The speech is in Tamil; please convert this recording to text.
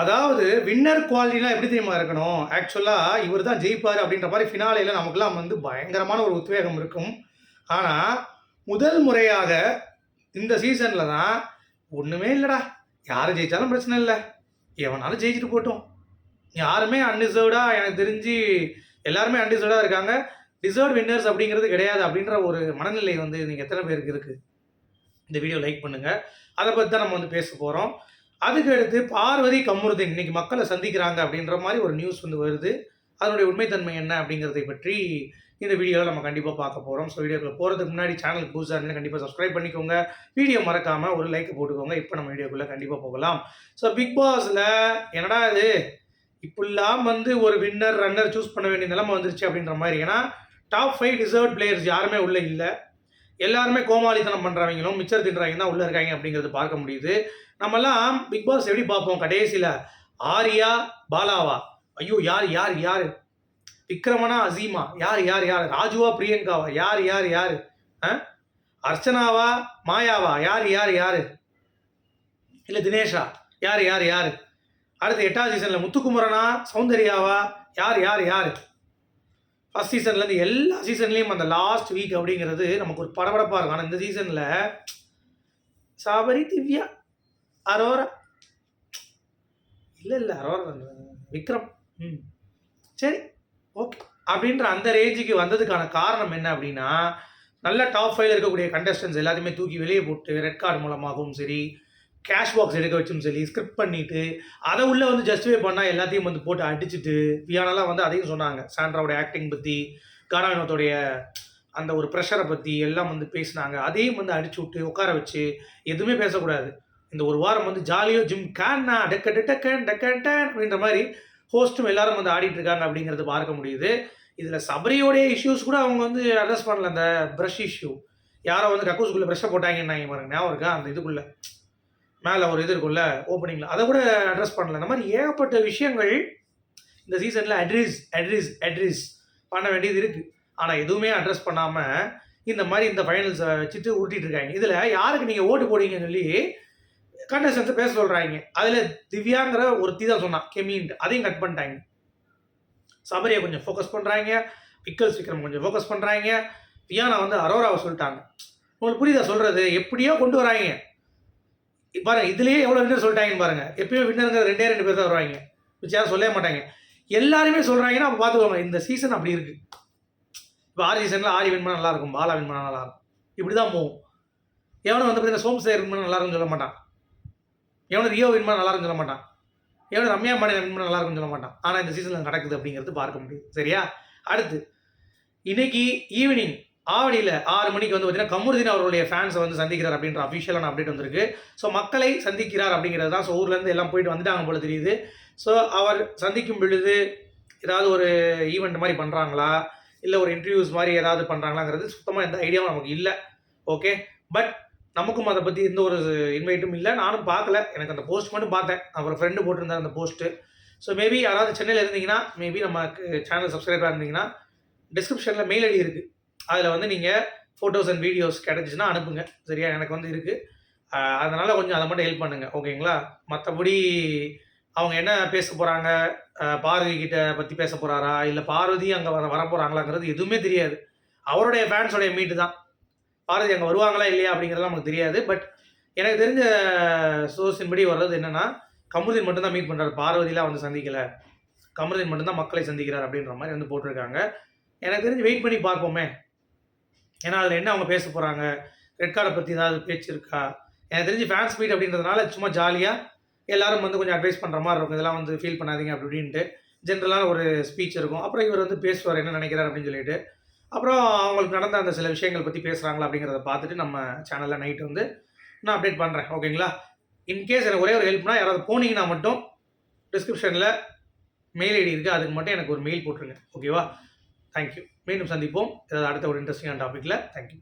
அதாவது வின்னர் குவாலிட்டிலாம் எப்படி தெரியுமா இருக்கணும்? ஆக்சுவலாக இவர் தான் ஜெயிப்பார் அப்படின்ற மாதிரி ஃபினாலையில் நமக்குலாம் வந்து பயங்கரமான ஒரு உத்வேகம் இருக்கும். ஆனால் முதல் முறையாக இந்த சீசனில் தான் ஒன்றுமே இல்லைடா. யார் ஜெயித்தாலும் பிரச்சனை இல்லை. எவனாலும் ஜெயிச்சுட்டு போட்டோம். யாருமே அன்டிசர்வ்டாக எனக்கு தெரிஞ்சு எல்லாருமே அன்டிசர்வ்டாக இருக்காங்க. டிசர்வ் வின்னர்ஸ் அப்படிங்கிறது கிடையாது அப்படின்ற ஒரு மனநிலை வந்து நீங்கள் எத்தனை பேருக்கு இருக்குது இந்த வீடியோ லைக் பண்ணுங்கள் அதை பற்றி தான் நம்ம வந்து பேச போகிறோம் அதுக்கு அடுத்து பார்வதி கம்முருதீன் இன்னைக்கு மக்களை சந்திக்கிறாங்க அப்படின்ற மாதிரி ஒரு நியூஸ் வந்து வருது. அதனுடைய உண்மைத்தன்மை என்ன அப்படிங்கிறதை பற்றி இந்த வீடியோவில் நம்ம கண்டிப்பாக பார்க்க போகிறோம் ஸோ வீடியோக்குள்ள போகிறதுக்கு முன்னாடி சேனல் புதுசாக இருந்தால் கண்டிப்பாக சப்ஸ்கிரைப் பண்ணிக்கோங்க. வீடியோ மறக்காமல் ஒரு லைக் போட்டுக்கோங்க. இப்போ நம்ம வீடியோக்குள்ளே கண்டிப்பாக போகலாம். ஸோ பிக் பாஸில் என்னடா இது? இப்படிலாம் வந்து ஒரு வின்னர் ரன்னர் சூஸ் பண்ண வேண்டிய நிலைமை வந்துருச்சு அப்படின்ற மாதிரி. ஏன்னா டாப் ஃபைவ் டிசர்வ் பிளேயர்ஸ் யாருமே உள்ளே இல்லை. எல்லாருமே கோமாளித்தனம் பண்ணுறவங்களும் மிச்சர் தின்றவங்க தான் உள்ளே இருக்காங்க அப்படிங்கிறது பார்க்க முடியுது. நம்மலாம் பிக் பாஸ் எப்படி பார்ப்போம்? கடைசியில் ஆரியா பாலாவா? ஐயோ யார் யார் யார்? விக்ரமனா அசீமா? யார் யார் யார்? ராஜுவா பிரியங்காவா? யார் யார் யார்? அர்ச்சனாவா மாயாவா? யார் யார் யார்? இல்லை தினேஷா? யார் யார் யார்? அடுத்து எட்டாவது சீசனில் முத்துக்குமரனா சௌந்தர்யாவா? யார் யார் யார்? ஃபஸ்ட் சீசன்லேருந்து எல்லா சீசன்லேயும் அந்த லாஸ்ட் வீக் அப்படிங்கிறது நமக்கு ஒரு படபடப்பாக இருக்கும். ஆனால் இந்த சீசனில் சாபரி திவ்யா அரோரா. இல்லை இல்லை அரோரா விக்ரம். ம். சரி ஓகே. அப்படின்ற அந்த ரேஞ்சுக்கு வந்ததுக்கான காரணம் என்ன அப்படின்னா நல்ல டாப் ஃபைவ்ல இருக்கக்கூடிய கண்டஸ்டன்ஸ் எல்லாத்தையுமே தூக்கி வெளியே போட்டு ரெட் கார்டு மூலமாகவும் சரி கேஷ் பாக்ஸ் எடுக்க வச்சும் சொல்லி ஸ்கிரிப்ட் பண்ணிட்டு அதை உள்ளே வந்து ஜஸ்டிஃபை பண்ணால் எல்லாத்தையும் வந்து போட்டு அடிச்சுட்டு வியானெல்லாம் வந்து அதையும் சொன்னாங்க. சாண்ட்ராவோட ஆக்டிங் பற்றி கானாவினோத்தோடைய அந்த ஒரு ப்ரெஷரை பற்றி எல்லாம் வந்து பேசினாங்க. அதையும் வந்து அடிச்சு விட்டு உட்கார வச்சு எதுவுமே பேசக்கூடாது. இந்த ஒரு வாரம் வந்து ஜாலியோ ஜிம் கேன்னா டெக்க டெக்கன் டெக்கன் டேன் அப்படின்ற மாதிரி ஹோஸ்ட்டும் எல்லாரும் வந்து ஆடிட்டு இருக்காங்க அப்படிங்கிறது பார்க்க முடியுது. இதில் சபரியோடைய இஷ்யூஸ் கூட அவங்க வந்து அட்ரஸ் பண்ணல அந்த ப்ரஷ் இஷ்யூ யாரோ வந்து கக்கூஸ்குள்ளே ப்ரெஷ்ஷை போட்டாங்கன்னாங்க பாருங்க ஞாபகம் இருக்கா? அந்த இதுக்குள்ளே. மேலே ஒரு இது இருக்கும்ல ஓப்பனிங்கில் அதை கூட அட்ரஸ் பண்ணல. இந்த மாதிரி ஏகப்பட்ட விஷயங்கள் இந்த சீசனில் அட்ரிஸ் அட்ரிஸ் அட்ரிஸ் பண்ண வேண்டியது இருக்குது ஆனால் எதுவுமே அட்ரஸ் பண்ணாமல் இந்த மாதிரி இந்த ஃபைனல்ஸை வச்சுட்டு உருட்டிட்டு இருக்காங்க. இதில் யாருக்கு நீங்கள் ஓட்டு போடுவீங்கன்னு சொல்லி கண்டஸ்டன்ஸை பேச சொல்கிறாங்க அதில் திவ்யாங்கிற ஒருத்தி தான் சொன்னான் கெமின்ட்டு. அதையும் கட் பண்ணிட்டாங்க. சபரியை கொஞ்சம் ஃபோக்கஸ் பண்ணுறாங்க பிக்கல்ஸ் விக்ரம் கொஞ்சம் ஃபோக்கஸ் பண்ணுறாங்க வியானா வந்து அரோராவை சொல்லிட்டாங்க. உங்களுக்கு புரியுதா சொல்கிறது எப்படியோ கொண்டு வராங்க. பாருங்கள் இதுலேயே எவ்வளோ வின்னர் சொல்லிட்டாங்கன்னு பாருங்க. எப்பயும் வின்னருங்கிற ரெண்டே ரெண்டு பேர் தான் வருவாங்க. மிச்சம் யாரும் சொல்லவே மாட்டாங்க. எல்லாருமே சொல்கிறாங்கன்னா அப்போ பார்த்துக்கோங்க இந்த சீசன் அப்படி இருக்குது இப்போ ஆறு சீசனில் ஆரி வின் பண்ணால் நல்லாயிருக்கும் பாலா வின் பண்ணால் நல்லாயிருக்கும் இப்படி தான் போகும். எவனும் வந்து பார்த்தீங்கன்னா சோம்சேர் வின் பண்ணால் சொல்ல மாட்டான். எவனும் ரியோ வின் பண்ணால் நல்லாயிருக்கும்னு சொல்ல மாட்டான். எவனும் ரம்யா பாண்டியன் வின் பண்ணால் நல்லாயிருக்கும்னு சொல்ல மாட்டான். ஆனால் இந்த சீசனில் நடக்குது அப்படிங்கிறது பார்க்க முடியும் சரியா? அடுத்து இன்னைக்கு ஈவினிங் ஆவணியில் ஆறு மணிக்கு வந்து பார்த்தீங்கன்னா கமருதீன் அவருடைய ஃபேன்ஸை வந்து சந்திக்கிறார் அப்படின்ற அஃபிஷியலான அப்டேட் வந்திருக்கு. ஸோ மக்களை சந்திக்கிறார் அப்படிங்கிறது தான். ஸோ ஊர்லேருந்து எல்லாம் போயிட்டு வந்துட்டாங்க போல தெரியுது. ஸோ அவர் சந்திக்கும் பொழுது ஏதாவது ஒரு ஈவெண்ட் மாதிரி பண்ணுறாங்களா இல்லை ஒரு இன்டர்வியூஸ் மாதிரி ஏதாவது பண்ணுறாங்களாங்கிறது சுத்தமாக எந்த ஐடியாவும் நமக்கு இல்லை. ஓகே பட் நமக்கும் அதை பற்றி எந்த ஒரு இன்வைட்டும் இல்லை. நானும் பார்க்கல. எனக்கு அந்த போஸ்ட் மட்டும் பார்த்தேன். அவர் ஃப்ரெண்டு போட்டிருந்தார் அந்த போஸ்ட்டு ஸோ மேபி யாராவது சென்னையில் இருந்தீங்கன்னா மேபி நமக்கு சேனல் சப்ஸ்கிரைபாக இருந்தீங்கன்னா டிஸ்கிரிப்ஷனில் மெயில் ஐடி இருக்குது அதில் வந்து நீங்கள் ஃபோட்டோஸ் அண்ட் வீடியோஸ் கிடச்சிச்சின்னா அனுப்புங்க. சரியா? எனக்கு வந்து இருக்குது அதனால் கொஞ்சம் அதை மட்டும் ஹெல்ப் பண்ணுங்கள் ஓகேங்களா மற்றபடி அவங்க என்ன பேச போகிறாங்க பார்வதி கிட்ட பற்றி பேச போகிறாரா இல்லை பார்வதி அங்கே வர வர போகிறாங்களாங்கிறது எதுவுமே தெரியாது. அவருடைய ஃபேன்ஸோடைய மீட்டு தான். பார்வதி அங்கே வருவாங்களா இல்லையா அப்படிங்கிறதுலாம் நமக்கு தெரியாது. பட் எனக்கு தெரிஞ்ச சோர்ஸின் படி வர்றது என்னென்னா கமருதீன் மட்டும்தான் மீட் பண்ணுறாரு பார்வதிலாம் வந்து சந்திக்கலை. கமருதீன் மட்டும்தான் மக்களை சந்திக்கிறார் அப்படின்ற மாதிரி வந்து போட்டிருக்காங்க. எனக்கு தெரிஞ்சு வெயிட் பண்ணி பார்ப்போமே. ஏன்னா அதில் என்ன அவங்க பேச போகிறாங்க ரெட் கார்டை பற்றி ஏதாவது பேச்சு இருக்கா? எனக்கு தெரிஞ்சு ஃபேன்ஸ் மீட் அப்படின்றதுனால சும்மா ஜாலியாக எல்லாரும் வந்து கொஞ்சம் அட்வைஸ் பண்ணுற மாதிரி இருக்கும். இதெல்லாம் வந்து ஃபீல் பண்ணாதீங்க அப்படி இப்படின்ட்டு ஜென்ரலான ஒரு ஸ்பீச் இருக்கும். அப்புறம் இவர் வந்து பேசுவார் என்ன நினைக்கிறார் அப்படின்னு சொல்லிட்டு. அப்புறம் அவங்களுக்கு நடந்த அந்த சில விஷயங்கள் பற்றி பேசுகிறாங்களா அப்படிங்கிறத பார்த்துட்டு நம்ம சேனலில் நைட்டு வந்து நான் அப்டேட் பண்ணுறேன் ஓகேங்களா இன்கேஸ் எனக்கு ஒரே ஒரு ஹெல்ப்னா யாராவது போனீங்கன்னா மட்டும் டிஸ்கிரிப்ஷனில் மெயில் ஐடி இருக்குது அதுக்கு மட்டும் எனக்கு ஒரு மெயில் போட்டுருங்க. ஓகேவா தேங்க்யூ மீண்டும் சந்திப்போம். ஏதாவது அடுத்த ஒரு இன்ட்ரெஸ்டிங்கான டாப்பிக்கில் தேங்க்யூ